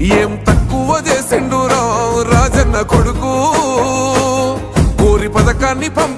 ఏం తక్కువ చేసిండు రాజన్న కొడుకు? కోరి పథకాన్ని పంపి